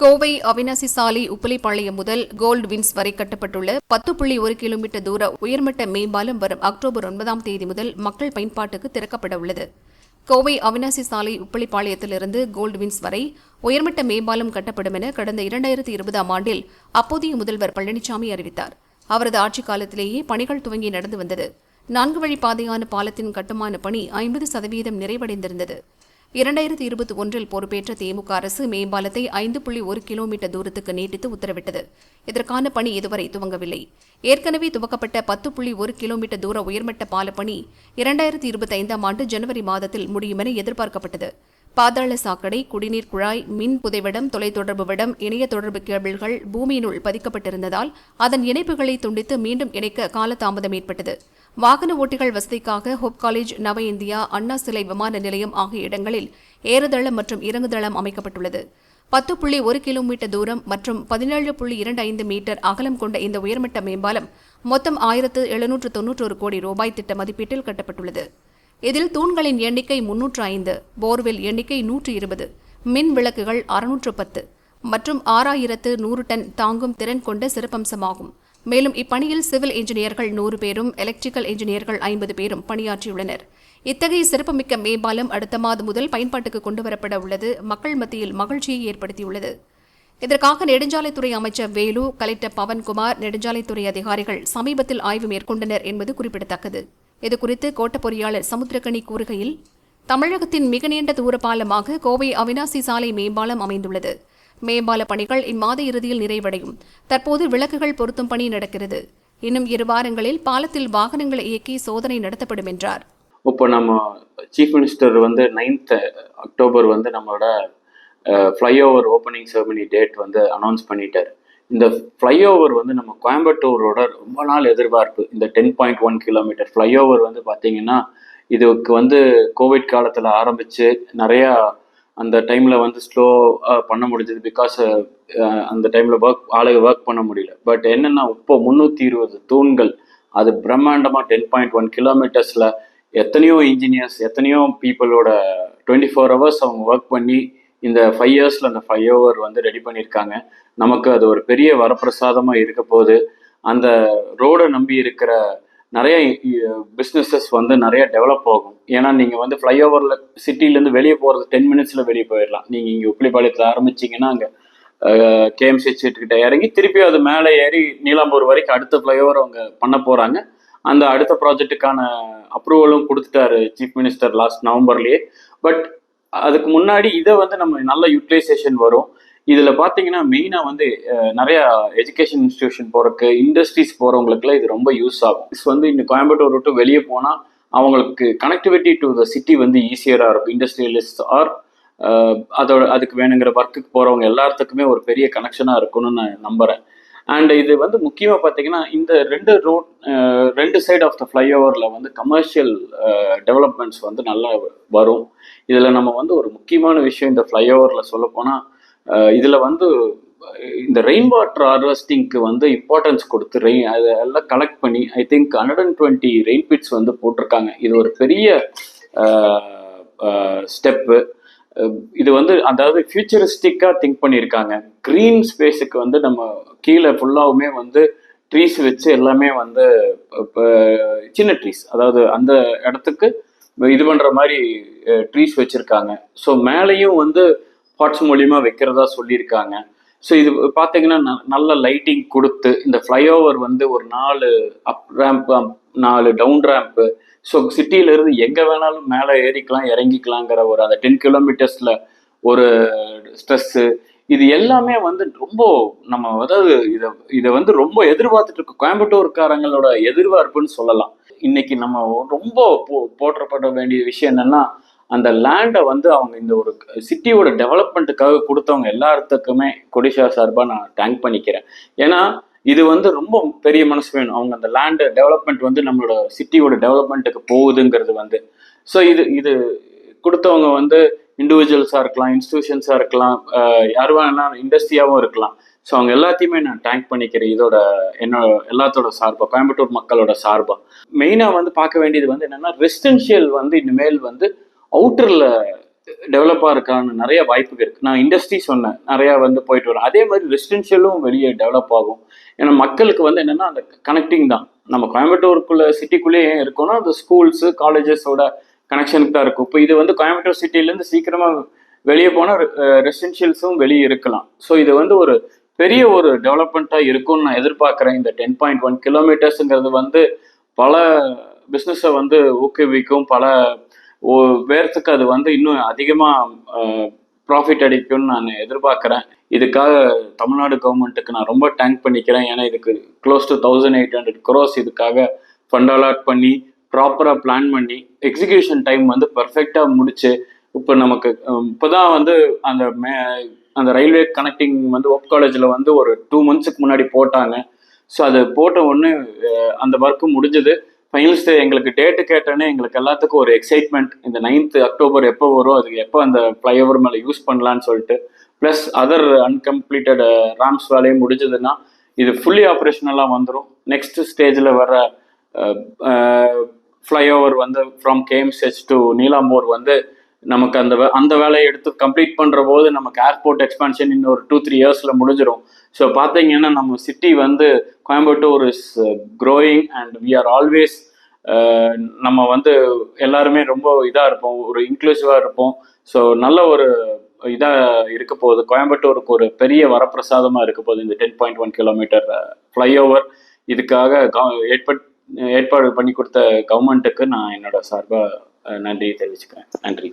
கோவை அவினாசி சாலை உப்பிலிப்பாளையம் முதல் gold wins வரை கட்டப்பட்டுள்ள பத்து புள்ளி ஒரு கிலோமீட்டர் தூர உயர்மட்ட மேம்பாலம் வரும் அக்டோபர் ஒன்பதாம் தேதி முதல் மக்கள் பயன்பாட்டுக்கு திறக்கப்பட உள்ளது. கோவை அவினாசி சாலை உப்பிலிப்பாளையத்திலிருந்து கோல்டு வின்ஸ் வரை உயர்மட்ட மேம்பாலம் கட்டப்படும் என கடந்த இரண்டாயிரத்தி இருபதாம் ஆண்டில் அப்போதைய முதல்வர் பழனிசாமி அறிவித்தார். அவரது ஆட்சிக் காலத்திலேயே பணிகள் துவங்கி நடந்து வந்தது. நான்கு வழி பாதையான பாலத்தின் கட்டுமான பணி ஐம்பது சதவீதம் நிறைவடைந்திருந்தது. இரண்டாயிரத்தி இருபத்தி ஒன்றில் பொறுப்பேற்ற திமுக அரசு மேம்பாலத்தை ஐந்து புள்ளி ஒரு கிலோமீட்டர் தூரத்துக்கு நீட்டித்து உத்தரவிட்டது. இதற்கான பணி இதுவரை துவங்கவில்லை. ஏற்கனவே துவக்கப்பட்ட பத்து புள்ளி ஒரு கிலோமீட்டர் தூர உயர்மட்ட பால பணி இரண்டாயிரத்தி இருபத்தி ஐந்தாம் ஆண்டு ஜனவரி மாதத்தில் முடியும் என எதிர்பார்க்கப்பட்டது. பாதாள சாக்கடை குடிநீர் குழாய் மின் புதைவிடம் தொலைத்தொடர்பு விடம் இணைய தொடர்பு கேபிள்கள் பூமியினுள் பதிக்கப்பட்டிருந்ததால் அதன் இணைப்புகளை துண்டித்து மீண்டும் இணைக்க காலதாமதம் ஏற்பட்டது. வாகன ஓட்டிகள் வசதிக்காக Hope college Nava India Anna சிலை விமான நிலையம் ஆகிய இடங்களில் ஏறுதளம் மற்றும் இறங்குதளம் அமைக்கப்பட்டுள்ளது. பத்து புள்ளி ஒரு கிலோமீட்டர் தூரம் மற்றும் பதினேழு புள்ளி இரண்டு ஐந்து மீட்டர் அகலம் கொண்ட இந்த உயர்மட்ட மேம்பாலம் மொத்தம் ஆயிரத்து எழுநூற்று தொன்னூற்றொரு கோடி ரூபாய் திட்ட மதிப்பீட்டில் கட்டப்பட்டுள்ளது. இதில் தூண்களின் எண்ணிக்கை முன்னூற்று ஐந்து போர்வெல் எண்ணிக்கை நூற்று இருபது மின் விளக்குகள் அறுநூற்று பத்து மற்றும் ஆறாயிரத்து நூறு டன் தாங்கும் திறன் கொண்ட சிறப்பம்சமாகும். மேலும் இப்பணியில் சிவில் இன்ஜினியர்கள் நூறு பேரும் எலக்ட்ரிக்கல் இன்ஜினியர்கள் ஐம்பது பேரும் பணியாற்றியுள்ளனர். இத்தகைய சிறப்புமிக்க மேம்பாலம் அடுத்த மாதம் முதல் பயன்பாட்டுக்கு கொண்டுவரப்பட உள்ளது. மக்கள் மத்தியில் மகிழ்ச்சியை ஏற்படுத்தியுள்ளது. இதற்காக நெடுஞ்சாலைத்துறை அமைச்சர் வேலு கலெக்டர் பவன்குமார் நெடுஞ்சாலைத்துறை அதிகாரிகள் சமீபத்தில் ஆய்வு மேற்கொண்டனர் என்பது குறிப்பிடத்தக்கது. இது குறித்து கோட்ட பொறியாளர் சமுத்திரக்கணி கூறுகையில் தமிழகத்தின் மிக நீண்ட தூர பாலமாக கோவை அவினாசி சாலை மேம்பாலம் அமைந்துள்ளது. மேம்பால பணிகள் இம்மாத இறுதியில் நிறைவடையும். தற்போது விளக்குகள் பொருத்தும் பணி நடக்கிறது. இன்னும் இரு வாரங்களில் பாலத்தில் வாகனங்களை இயக்கி சோதனை நடத்தப்படும் என்றார். இப்போ நம்ம சீஃப் மினிஸ்டர் வந்து நைன்த் அக்டோபர் வந்து நம்மளோட ஃப்ளைஓவர் ஓப்பனிங் செரமனி டேட் வந்து அனௌன்ஸ் பண்ணிட்டார். இந்த ஃப்ளைஓவர் வந்து நம்ம கோயம்புத்தூரோட ரொம்ப நாள் எதிர்பார்ப்பு. இந்த ten point one kilometre flyover வந்து பார்த்தீங்கன்னா இதுக்கு வந்து கோவிட் காலத்தில் ஆரம்பித்து நிறையா அந்த டைமில் வந்து ஸ்லோ பண்ண முடிஞ்சது பிகாஸ் அந்த டைமில் ஒர்க் ஆளுக ஒர்க் பண்ண முடியல. பட் என்னென்னா இப்போ முந்நூற்றி இருபது தூண்கள் அது பிரம்மாண்டமாக டென் பாயிண்ட் ஒன் கிலோமீட்டர்ஸில் எத்தனையோ இன்ஜினியர்ஸ் எத்தனையோ பீப்புளோட டுவெண்ட்டி ஃபோர் ஹவர்ஸ் அவங்க ஒர்க் பண்ணி இந்த ஃபைவ் இயர்ஸில் அந்த ஃபைவ் ஹவர் வந்து ரெடி பண்ணியிருக்காங்க நமக்கு அது ஒரு பெரிய வரப்பிரசாதமாக இருக்க போது அந்த ரோடை நம்பி இருக்கிற நிறைய பிஸ்னஸஸ் வந்து நிறைய டெவலப் ஆகும். ஏன்னா நீங்கள் வந்து ஃப்ளைஓவரில் சிட்டிலேருந்து வெளியே போகிறது டென் மினிட்ஸில் வெளியே போயிடலாம். நீங்கள் இங்கே உப்பிலிப்பாளையத்தில் ஆரம்பிச்சிங்கன்னா அங்கே கேஎம்சி கிட்ட இறங்கி திருப்பி அது மேலே ஏறி நீலாம்பூர் வரைக்கும் அடுத்த ஃப்ளைஓவர் அவங்க பண்ண போகிறாங்க அந்த அடுத்த ப்ராஜெக்ட்டுக்கான அப்ரூவலும் கொடுத்துட்டாரு சீஃப் மினிஸ்டர் லாஸ்ட் நவம்பர்லேயே. பட் அதுக்கு முன்னாடி இதை வந்து நம்ம நல்ல யூட்டிலைசேஷன் வரும். இதில் பார்த்தீங்கன்னா மெயினாக வந்து நிறையா எஜுகேஷன் இன்ஸ்டியூஷன் போகிறக்கு இண்டஸ்ட்ரீஸ் போகிறவங்களுக்குலாம் இது ரொம்ப யூஸ் ஆகும். இஸ் வந்து இந்த கோயம்புத்தூர் விட்டு வெளியே போனால் அவங்களுக்கு கனெக்டிவிட்டி டு த சிட்டி வந்து ஈஸியராக இருக்கும். இண்டஸ்ட்ரியலிஸ்ட் ஆர் அதோட அதுக்கு வேணுங்கிற ஒர்க்குக்கு போகிறவங்க எல்லாத்துக்குமே ஒரு பெரிய கனெக்ஷனாக இருக்கும்னு நான் நம்புகிறேன் அண்ட் இது வந்து முக்கியமாக பார்த்தீங்கன்னா இந்த ரெண்டு ரோட் ரெண்டு சைடு ஆஃப் த ஃப்ளைஓவரில் வந்து கமர்ஷியல் டெவலப்மெண்ட்ஸ் வந்து நல்லா வரும். இதில் நம்ம வந்து ஒரு முக்கியமான விஷயம் இந்த ஃப்ளைஓவரில் சொல்லப்போனால் இதில் வந்து இந்த ரெயின் வாட்டர் ஹார்வெஸ்டிங்க்கு வந்து இம்பார்ட்டன்ஸ் கொடுத்து ரெயின் அதை எல்லாம் கலெக்ட் பண்ணி I think hundred and twenty rain pits வந்து போட்டிருக்காங்க. இது ஒரு பெரிய ஸ்டெப்பு இது வந்து அதாவது ஃபியூச்சரிஸ்டிக்காக திங்க் பண்ணியிருக்காங்க. க்ரீன் ஸ்பேஸுக்கு வந்து நம்ம கீழே ஃபுல்லாகவுமே வந்து ட்ரீஸ் வச்சு எல்லாமே வந்து இப்போ சின்ன ட்ரீஸ் அதாவது அந்த இடத்துக்கு இது பண்ணுற மாதிரி ட்ரீஸ் வச்சுருக்காங்க. ஸோ மேலேயும் வந்து பாட்ஸ் மூலியமாக வைக்கிறதா சொல்லியிருக்காங்க. ஸோ இது பார்த்தீங்கன்னா நல்ல லைட்டிங் கொடுத்து இந்த ஃப்ளைஓவர் வந்து ஒரு நாலு அப் ரேம்ப் um, நாலு டவுன் ரேம்ப்பு ஸோ சிட்டியிலேருந்து எங்கே வேணாலும் மேலே ஏறிக்கலாம் இறங்கிக்கலாங்கிற ஒரு அந்த டென் கிலோமீட்டர்ஸில் ஒரு ஸ்ட்ரெஸ்ஸு இது எல்லாமே வந்து ரொம்ப நம்ம அதாவது இதை இதை வந்து ரொம்ப எதிர்பார்த்துட்டு இருக்கோம் கோயம்புத்தூர்காரங்களோட எதிர்பார்ப்புன்னு சொல்லலாம். இன்னைக்கு நம்ம ரொம்ப போ போற்றப்பட வேண்டிய விஷயம் என்னன்னா அந்த லேண்டை வந்து அவங்க இந்த ஒரு சிட்டியோட டெவலப்மெண்ட்டுக்காக கொடுத்தவங்க எல்லாத்துக்குமே கொடிஷா சார்பாக நான் டேங்க் பண்ணிக்கிறேன். ஏன்னா இது வந்து ரொம்ப பெரிய மனசு வேணும். அவங்க அந்த லேண்டு டெவலப்மெண்ட் வந்து நம்மளோட சிட்டியோட டெவலப்மெண்ட்டுக்கு போகுதுங்கிறது வந்து. ஸோ இது இது கொடுத்தவங்க வந்து இண்டிவிஜுவல்ஸாக இருக்கலாம் இன்ஸ்டியூஷன்ஸாக இருக்கலாம் யார் வேணாலும் இண்டஸ்ட்ரியாகவும் இருக்கலாம். ஸோ அவங்க எல்லாத்தையுமே நான் டேங்க் பண்ணிக்கிறேன். இதோட என்னோட எல்லாத்தோட சார்பாக கோயம்புத்தூர் மக்களோட சார்பாக மெயினாக வந்து பார்க்க வேண்டியது வந்து என்னென்னா ரெசிடென்ஷியல் வந்து இனிமேல் வந்து அவுட்டரில் டெவலப்பாக இருக்கான்னு நிறைய வாய்ப்புகள் இருக்குது நான் இண்டஸ்ட்ரி சொன்னேன். நிறையா வந்து போயிட்டு வரேன் அதே மாதிரி ரெசிடென்ஷியலும் வெளியே டெவலப் ஆகும். ஏன்னா மக்களுக்கு வந்து என்னென்னா அந்த கனெக்டிங் தான். நம்ம கோயம்புத்தூருக்குள்ளே சிட்டிக்குள்ளேயே ஏன் இருக்கோம்னா அந்த ஸ்கூல்ஸு காலேஜஸோட கனெக்ஷனுக்கு தான் இருக்கும். இப்போ இது வந்து கோயம்புத்தூர் சிட்டிலேருந்து சீக்கிரமாக வெளியே போனால் ரெசிடென்ஷியல்ஸும் வெளியே இருக்கலாம். ஸோ இது வந்து ஒரு பெரிய ஒரு டெவலப்மெண்ட்டாக இருக்கும்னு நான் எதிர்பார்க்குறேன். இந்த டென் பாயிண்ட் ஒன் கிலோமீட்டர்ஸுங்கிறது வந்து பல பிஸ்னஸை வந்து ஊக்குவிக்கும். பல பேர்த்துக்கு அது வந்து இன்னும் அதிகமாக ப்ராஃபிட் அடிக்கும்னு நான் எதிர்பார்க்குறேன். இதுக்காக தமிழ்நாடு கவர்மெண்ட்டுக்கு நான் ரொம்ப டேங்க் பண்ணிக்கிறேன். ஏன்னா இதுக்கு close to thousand eight hundred crores இதுக்காக ஃபண்ட் அலாட் பண்ணி ப்ராப்பராக பிளான் பண்ணி எக்ஸிகியூஷன் டைம் வந்து பர்ஃபெக்டாக முடிச்சு இப்போ நமக்கு இப்போ தான் வந்து அந்த மே அந்த ரயில்வே கனெக்டிங் வந்து ஒப் காலேஜில் வந்து ஒரு டூ மந்த்ஸுக்கு முன்னாடி போட்டாங்க. ஸோ அது போட்ட உடனே அந்த ஒர்க்கு முடிஞ்சது. ஃபைனல்ஸ் எங்களுக்கு டேட்டு கேட்டோன்னே எங்களுக்கு எல்லாத்துக்கும் ஒரு எக்ஸைட்மெண்ட் இந்த நைன்த் அக்டோபர் எப்போ வரும் அதுக்கு எப்போ அந்த ஃப்ளைஓவர் மேலே யூஸ் பண்ணலான்னு சொல்லிட்டு. ப்ளஸ் அதர் அன்கம்ப்ளீட்டட் ராம்ஸ் வேலையும் முடிஞ்சதுன்னா இது ஃபுல்லி ஆப்ரேஷனலாக வந்துடும் நெக்ஸ்ட் ஸ்டேஜில் வர ஃப்ளைஓவர் வந்து ஃப்ரம் கேம்ஸ்ஹெச் டு நீலாம்பூர் வந்து நமக்கு அந்த வே- அந்த வேலையை எடுத்து கம்ப்ளீட் பண்ணுற போது நமக்கு ஏர்போர்ட் எக்ஸ்பான்ஷன் இன்னும் ஒரு டூ த்ரீ இயர்ஸில் முடிஞ்சிடும் ஸோ பார்த்தீங்கன்னா நம்ம சிட்டி வந்து Coimbatore is growing and we are always நம்ம வந்து எல்லாருமே ரொம்ப இதாக இருப்போம் ஒரு இன்க்ளூசிவாக இருப்போம். ஸோ நல்ல ஒரு இதாக இருக்க போகுது. கோயம்புத்தூருக்கு ஒரு பெரிய வரப்பிரசாதமாக இருக்க போகுது இந்த ten point one kilometre flyover இதுக்காக கவ- ஏற்பட் ஏற்பாடு பண்ணி கொடுத்த கவர்மெண்ட்டுக்கு நான் என்னோட சார்பாக uh, நன்றி தெரிவிச்சுக்கிறேன். நன்றி.